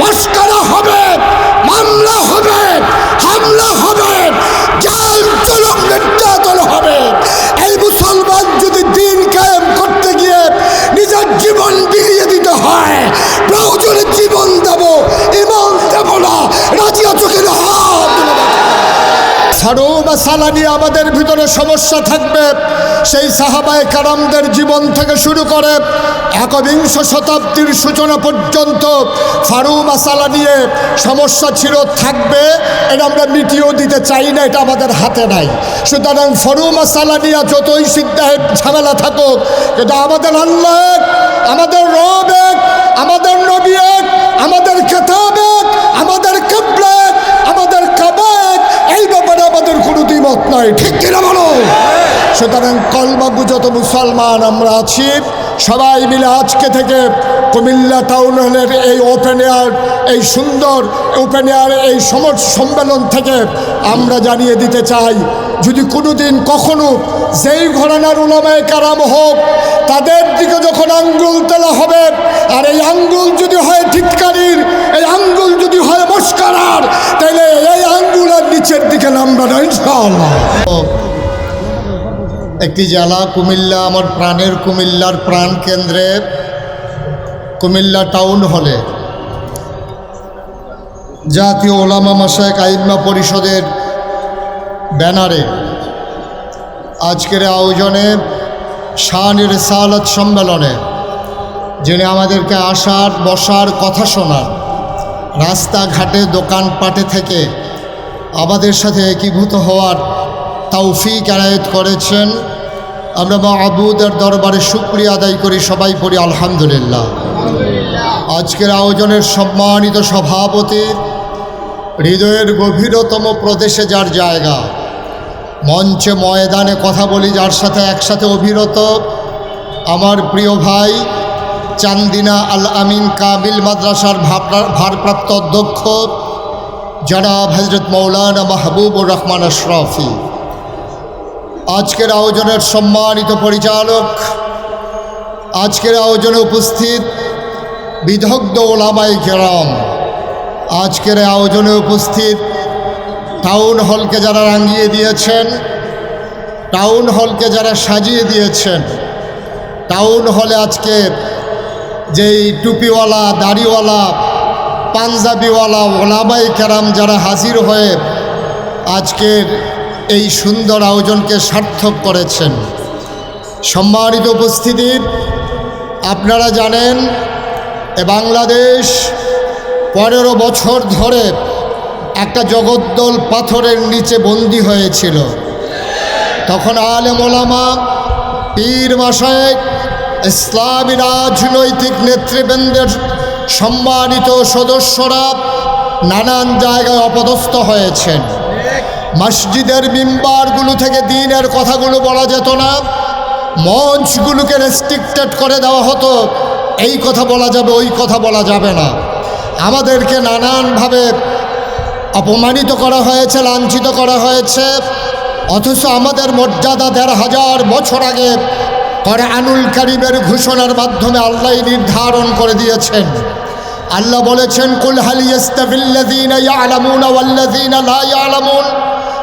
মস্করা হবে মামলা হবে হামলা হবে সারু মাসালা নিয়ে আমাদের ভিতরে সমস্যা থাকবে। সেই সাহাবায় কারামদের জীবন থেকে শুরু করে একবিংশ শতাব্দীর সূচনা পর্যন্ত ফারু মাসালা নিয়ে সমস্যা ছিল, থাকবে। এটা আমরা মিটিয়েও দিতে চাই না, এটা আমাদের হাতে নাই। সুতরাং ফরু মাসালা নিয়ে যতই সিদ্ধায় ঝামেলা থাকুক, এটা আমাদের আল্লাহ আমাদের রব এক, আমাদের নবী এক নাই ঠিক কিনা বলো? সুতরাং কলবাবু যত মুসলমান আমরা আছি। সবাই মিলে আজকে থেকে কুমিল্লা টাউন হলের এই ওপেন এয়ার এই সুন্দর ওপেন এয়ার এই সমর সম্মেলন থেকে আমরা জানিয়ে দিতে চাই, যদি কোনো দিন কখনো যেই ঘরানার উলামায় কারাম হোক, তাদের দিকে যখন আঙ্গুল তোলা হবে, আর এই আঙ্গুল যদি হয় ঠিককারির এই আঙ্গুল যদি হয় মস্কারার তাহলে নিচের দিকে নামবে না, ইনশাআল্লাহ। একটি জেলা, কুমিল্লা, আমার প্রাণের কুমিল্লার প্রাণ কেন্দ্রে, কুমিল্লা টাউন হলে। জাতীয় ওলামা মাসায়ক আইম্মা পরিষদের ব্যানারে আজকের আয়োজনে শান রেসালত সম্মেলনে, যিনি আমাদেরকে আসার, বসার কথা শোনার রাস্তাঘাটে, দোকানপাটে থেকে আমাদের সাথে একীভূত হওয়ার তৌফিক আনায়ত করেছেন। আমরা মা আবুদের দরবারে শুক্রিয়া আদায় করি, সবাই পড়ি আলহামদুলিল্লাহ। আজকের আয়োজনের সম্মানিত সভাপতি হৃদয়ের গভীরতম প্রদেশে যার জায়গা, মঞ্চে ময়দানে কথা বলি, যার সাথে একসাথে অভিরত, আমার প্রিয় ভাই চান্দিনা আল আমিন কাবিল মাদ্রাসার ভারপ্রাপ্ত অধ্যক্ষ জনাব হজরত মৌলানা মাহবুবুর রহমান আশরফি। আজকের আয়োজনের সম্মানিত পরিচালক, আজকের আয়োজনে উপস্থিত বিদগ্ধ ওলামাই কেরাম, আজকের আয়োজনে উপস্থিত টাউন হলকে যারা রাঙিয়ে দিয়েছেন, টাউন হলকে যারা সাজিয়ে দিয়েছেন, টাউন হলে আজকে যেই টুপিওয়ালা, দাড়িওয়ালা পাঞ্জাবিওয়ালা ওলামাই কেরাম যারা হাজির হয়ে আজকের এই সুন্দর আয়োজনকে সার্থক করেছেন। সম্মানিত উপস্থিতি, আপনারা জানেন, এ বাংলাদেশ পনেরো বছর ধরে একটা জগদ্দল পাথরের নিচে বন্দি হয়েছিল। তখন আলেম ওলামা পীর মাসায়েক ইসলামী রাজনৈতিক নেতৃবৃন্দের সম্মানিত সদস্যরা নানান জায়গায় অপদস্থ হয়েছেন। মসজিদের মিম্বারগুলো থেকে দিনের কথাগুলো বলা যেত না। মঞ্চগুলোকে রেস্ট্রিক্টেড করে দেওয়া হতো। এই কথা বলা যাবে, ওই কথা বলা যাবে না। আমাদেরকে নানানভাবে অপমানিত করা হয়েছে, লাঞ্ছিত করা হয়েছে। অথচ আমাদের মর্যাদা দেড় হাজার বছর আগে আনুল কারিমের ঘোষণার মাধ্যমে আল্লাহ নির্ধারণ করে দিয়েছেন। আল্লাহ বলেছেন, কুল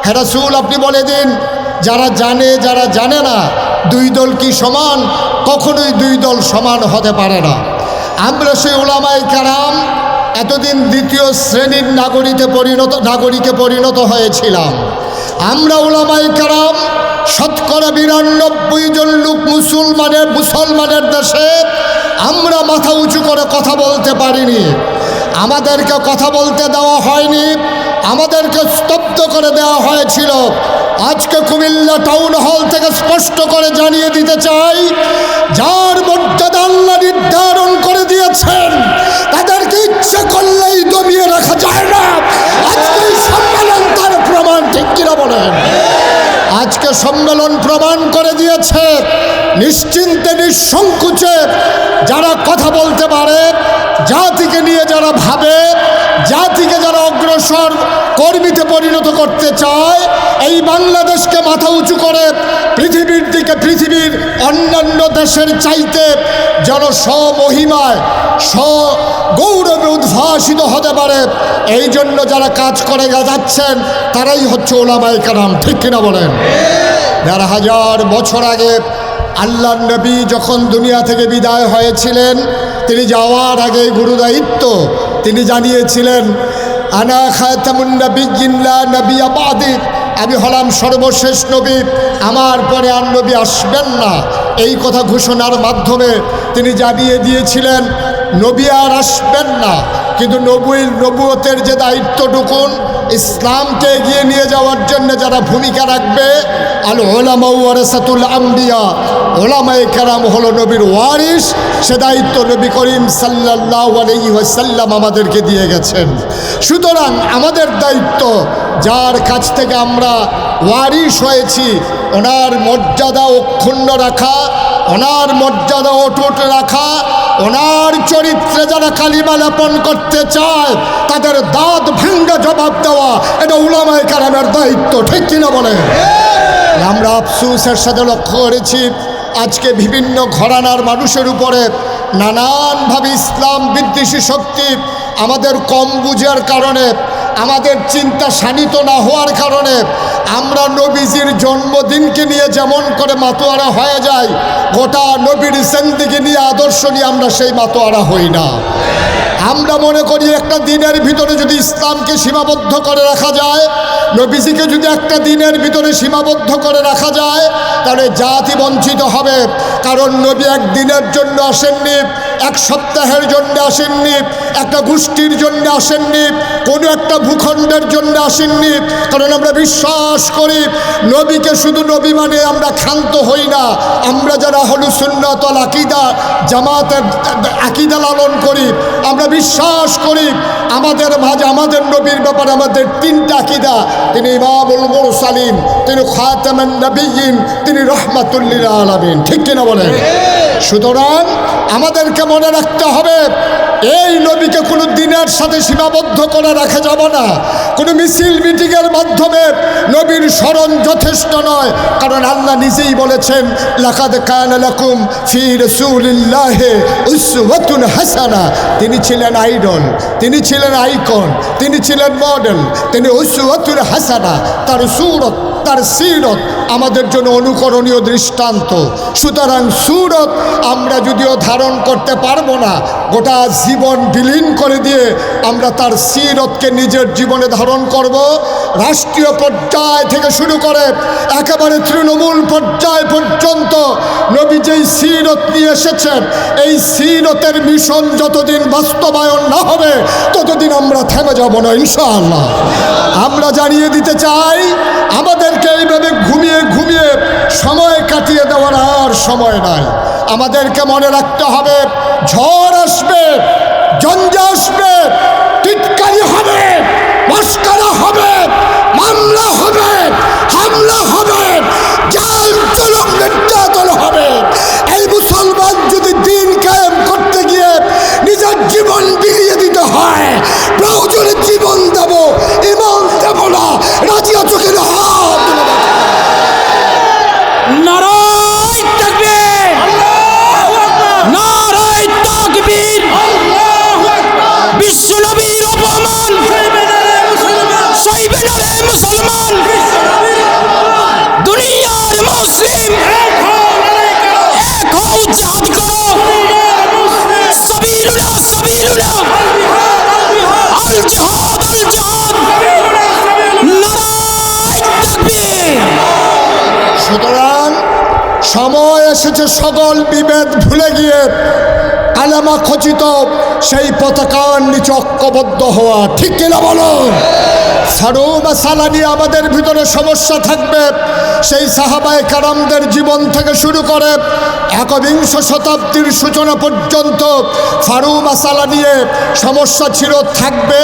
হে রাসূল, আপনি বলে দিন, যারা জানে যারা জানে না, দুই দল কি সমান? কখনোই দুই দল সমান হতে পারে না। আমরা সেই ওলামাই কারাম এতদিন দ্বিতীয় শ্রেণির নাগরিকে পরিণত নাগরিকে পরিণত হয়েছিলাম। আমরা ওলামাই কারাম শতকরা বিরানব্বই জন লোক মুসলমানের মুসলমানের দেশে করে কথা বলতে পারিনি। আমাদেরকে কথা বলতে দেওয়া হয়নি। আমাদেরকে স্তব্ধ করে দেওয়া হয়েছিল। আজকে কুমিল্লা টাউন হল থেকে স্পষ্ট করে জানিয়ে দিতে চাই, যার মর্যাদা নির্ধারণ করে দিয়েছেন, তাদেরকে ইচ্ছে করলেই দমিয়ে রাখা যায় না। আজকে সম্মেলন তার প্রমাণ, ঠিক কিনা বলেন? আজকে সম্মেলন প্রমাণ করে দিয়েছে নিশ্চিন্তে, নিঃসংকোচে যারা কথা বলতে পারে, জাতিকে নিয়ে যারা ভাবে, জাতিকে যারা অগ্রসর কর্মীতে পরিণত করতে চায়, এই বাংলাদেশকে মাথা উঁচু করে পৃথিবীর দিকে, পৃথিবীর অন্যান্য দেশের চাইতে যেন স্বমহিমায় স্ব গৌরবে উদ্ভাস প্রকাশিত হতে পারে, এই জন্য যারা কাজ করে যাচ্ছেন, তারাই হচ্ছে ওলামাই কারাম। ঠিক কিনা বলেন? দেড় হাজার বছর আগে আল্লাহ নবী যখন দুনিয়া থেকে বিদায় হয়েছিলেন, তিনি যাওয়ার আগে গুরু দায়িত্ব। তিনি জানিয়েছিলেন, আনা খাতামুন নবী জিল্লা নবী আবাদি আমি হলাম সর্বশেষ নবী, আমার পরে আর নবী আসবেন না। এই কথা ঘোষণার মাধ্যমে তিনি জানিয়ে দিয়েছিলেন, নবী আর আসবেন না। কিন্তু নবীর নবুয়তের যে দায়িত্বটুকুন ইসলামকে এগিয়ে নিয়ে যাওয়ার জন্য যারা ভূমিকা রাখবে আল ওলামাউরাসাতুল আম্বিয়া ওলামাই কারাম হলো নবীর ওয়ারিস সে দায়িত্ব নবী করিম সাল্লাহ আলহিহাসাল্লাম আমাদেরকে দিয়ে গেছেন। সুতরাং আমাদের দায়িত্ব, যার কাছ থেকে আমরা ওয়ারিস হয়েছি, ওনার মর্যাদা অক্ষুণ্ণ রাখা, ওনার মর্যাদা অটুট রাখা ওনার চরিত্রে যারা কালিমা লেপন করতে চায় তাদের দাঁত ভেঙ্গে জবাব দেওয়া এটা উলামায় কারামের দায়িত্ব ঠিক কিনা বলে? আমরা আফসুসের সাথে লক্ষ্য করেছি আজকে বিভিন্ন ঘরানার মানুষের উপরে নানানভাবে ইসলাম বিদ্বেষী শক্তি আমাদের কম বুঝার কারণে আমাদের চিন্তা শানিত না হওয়ার কারণে আমরা নবীজির জন্মদিনকে নিয়ে যেমন করে মাতোয়ারা হয়ে যায় গোটা নবীর সেন্দিকে নিয়ে আদর্শ নিয়ে আমরা সেই মাতোয়ারা হই না। আমরা মনে করি একটা দিনের ভিতরে যদি ইসলামকে সীমাবদ্ধ করে রাখা যায়, নবীজিকে যদি একটা দিনের ভিতরে সীমাবদ্ধ করে রাখা যায়, তাহলে জাতি বঞ্চিত হবে। কারণ নবী এক দিনের জন্য আসেননি এক সপ্তাহের জন্য আসেননি, একটা গোষ্ঠীর জন্য আসেননি, কোনো একটা ভূখণ্ডের জন্য আসেননি। কারণ আমরা বিশ্বাস করি, নবীকে শুধু নবী মানে আমরা ক্ষান্ত হই না। আমরা যারা হলু সুন্নতল আকিদা, জামাতের আকিদা লালন করি, আমরা বিশ্বাস করি, আমাদের মাঝে, আমাদের নবীর ব্যাপারে আমাদের তিনটা আকিদা। তিনি ইমামুল মুরসালিন, তিনি খাতামান নবীন তিনি রহমাতুল্লিল আলামিন। ঠিক কিনা বলেন? সুতরাং আমাদেরকে মনে রাখতে হবে এই নবীকে কোনো দিনের সাথে সীমাবদ্ধ করে রাখা যাবে না। কোনো মিছিল মিটিংয়ের মাধ্যমে নবীর স্মরণ যথেষ্ট নয়। কারণ আল্লাহ নিজেই বলেছেন, লাকাদ কান লাকুম ফি রাসূলিল্লাহি উসওয়াতুন হাসানা। তিনি ছিলেন আইডল, তিনি ছিলেন আইকন, তিনি ছিলেন মডেল, তিনি উসওয়াতুল হাসানা, তার সুরত, তার সিরত, আমাদের জন্য অনুকরণীয় দৃষ্টান্ত। সুতরাং সুরত আমরা যদিও ধারণ করতে পারব না, গোটা জীবন বিলীন করে দিয়ে আমরা তার সিরতকে নিজের জীবনে ধারণ করব। রাষ্ট্রীয় পর্যায় থেকে শুরু করে একেবারে তৃণমূল পর্যায় পর্যন্ত নবী যেই সিরত নিয়ে এসেছেন, এই সিরতের মিশন যতদিন বাস্তবায়ন না হবে, ততদিন আমরা থেমে যাব না, ইনশাআল্লাহ। আমরা জানিয়ে দিতে চাই, আমাদেরকে এইভাবে ঘুমিয়ে ঘুমিয়ে সময় কাটিয়ে দেওয়ার আর সময় নাই। আমাদেরকে মনে রাখতে হবে, ঝড় আসবে জঞ্জা আসবে মস্কারা হবে মামলা হবে। মুসলমান। দুনিয়ার মুসলিম। সুতরাং সময় এসেছে সকল বিভেদ ভুলে গিয়ে আলামা খচিত, সেই পতাকার নিচে ঐক্যবদ্ধ হওয়া। ঠিক কিনা বলো? সারু মাসালা নিয়ে আমাদের ভিতরে সমস্যা থাকবে। সেই সাহাবায় কারামদের জীবন থেকে শুরু করে একবিংশ শতাব্দীর সূচনা পর্যন্ত ফারু মাসালা নিয়ে সমস্যা ছিল, থাকবে।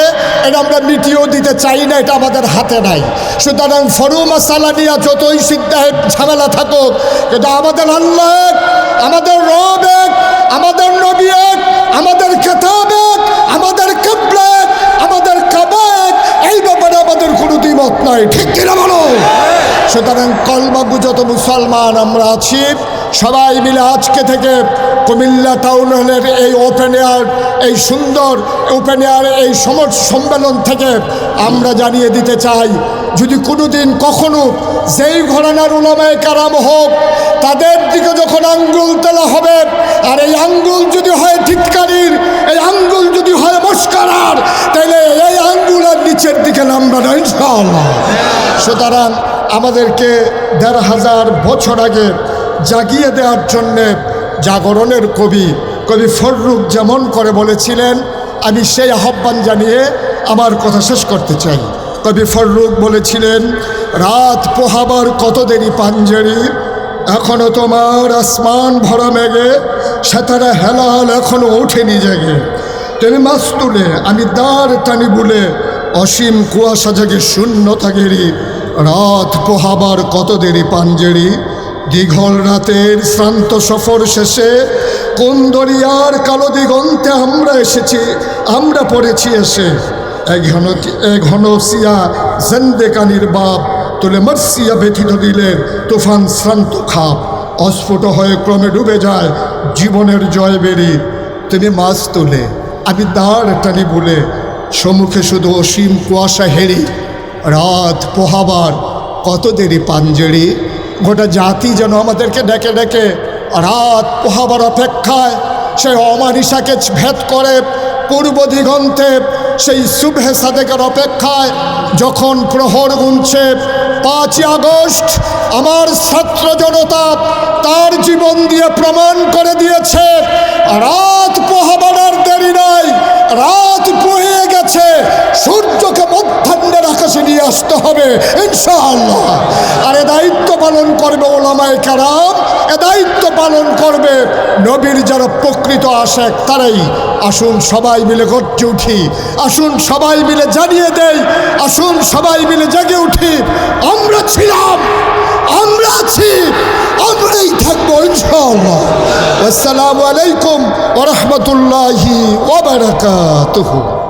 এটা আমরা মিটিয়েও দিতে চাই না, এটা আমাদের হাতে নাই। সুতরাং ফরু মাসালা নিয়ে যতই সিদ্ধাহের ঝামেলা থাকুক কিন্তু আমাদের আল্লাহ আমাদের রব আমাদের নবী আমাদের খেতাব আমাদের কেবলা আমাদের কোনো দ্বিমত নাই। ঠিক কিনা বলো? সুতরাং কলমা যত মুসলমান আমরা আছি, সবাই মিলে আজকে থেকে কুমিল্লা টাউন হলের এই ওপেন এয়ার এই সুন্দর ওপেন এয়ার এই সমর সম্মেলন থেকে আমরা জানিয়ে দিতে চাই যদি কোনোদিন কখনো যেই ঘরানার উলামায় কারাম হোক, তাদের দিকে যখন আঙ্গুল তোলা হবে, আর এই আঙ্গুল যদি হয় ঠিককারির এই আঙ্গুল যদি হয় মস্কারার তাহলে এই আঙ্গুলের নিচের দিকে নামবে না, ইনশাআল্লাহ। সুতরাং আমাদেরকে দেড় হাজার বছর আগে জাগিয়ে দেওয়ার জন্যে জাগরণের কবি কবি ফররুখ যেমন করে বলেছিলেন, আমি সেই আহ্বান জানিয়ে আমার কথা শেষ করতে চাই। কবি ফররুখ বলেছিলেন, রাত পোহাবার কত দেরি পাঞ্জেরি? এখনও তোমার আসমান ভরা মেঘে, সেতারা হেলাল এখনও ওঠেনি জেগে। তুমি মাছ তুলে, আমি দাঁড় টানি বলে, অসীম কুয়াশা জেগে শূন্যতা গেরি রাত পোহাবার কত দেরি পাঞ্জেরি? দীঘল রাতের শ্রান্ত সফর শেষে, কোন দরিয়ার কালো দিগন্তে আমরা এসেছি, আমরা পড়েছি এসে। ঘন ঘন সিয়া জেন্দেকানির বাপ তুলে মার্সিয়া ব্যথিত দিলে তুফান শ্রান্ত খাপ। অস্ফুট হয়ে ক্রমে ডুবে যায় জীবনের জয় বেরি তুমি মাছ তুলে আমি দাঁড় টানি বলে, সম্মুখে শুধু অসীম কুয়াশা হেরি রাত পোহাবার, কত দেরি পাঞ্জেরি? গোটা জাতি যেন আমাদেরকে ডেকে ডেকে, রাত পোহাবার অপেক্ষায় সে অমানিসাকে ভেদ করে পূর্ব দিগন্তে সেই শুভে সাদেকের অপেক্ষায় যখন প্রহর গুনছে, পাঁচই আগস্ট আমার ছাত্র জনতা তার জীবন দিয়ে প্রমাণ করে দিয়েছে, রাত পোহাবার দেরি নাই, রাত পোহে গেছে, সূর্যকে মধ্যাহ্নের আকাশে নিয়ে আসতে হবে, ইনশাআল্লাহ। আর দায়িত্ব পালন করবে ওলামায় কারাম এ দায়িত্ব পালন করবে নবীর যারা প্রকৃত আশেক, তারাই। আসুন সবাই মিলে গর্জে উঠি। আসুন সবাই মিলে জানিয়ে দেই। আসুন সবাই মিলে জেগে উঠি। আমরা ছিলাম, আমরা আছি, আমরাই থাকব ইনশাআল্লাহ। আসসালামু আলাইকুম ওরহমতুল্লাহি ওবারাকাতুহু